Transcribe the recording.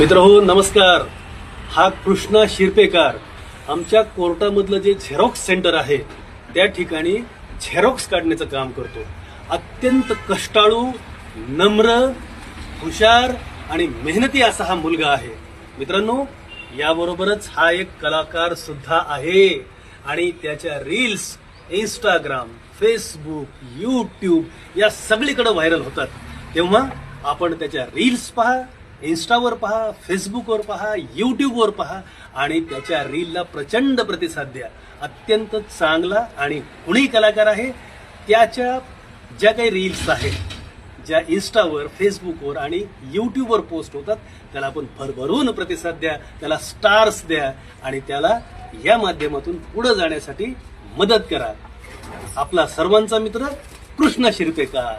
मित्र हो नमस्कार. हा कृष्णा शिरपेकार. आमच्या कोर्टामधलं जे झेरॉक्स सेंटर आहे त्या ठिकाणी झेरॉक्स काढण्याचं काम करतो. अत्यंत कष्टाळू नम्र हुशार आणि मेहनती असा हा मुलगा आहे. मित्रांनो याबरोबरच हा एक कलाकार सुद्धा आहे. आणि त्याच्या रील्स इंस्टाग्राम फेसबुक यूट्यूब या सगळीकडे व्हायरल होतात. तेव्हा आपण त्याच्या रील्स पहा इन्स्टावर पहा फेसबुकवर पहा यूट्यूबवर पहा आणि त्याच्या रीलला प्रचंड प्रतिसाद द्या. अत्यंत चांगला आणि कुणी कलाकार आहे? त्याच्या ज्या काही रील्स आहेत ज्या इन्स्टावर फेसबुकवर आणि यूट्यूबवर पोस्ट होतात त्याला आपण भरभरून प्रतिसाद द्या त्याला स्टार्स द्या आणि त्याला या माध्यमातून पुढे जाण्यासाठी मदत करा. आपला सर्वांचा मित्र कृष्ण शिरपेकर.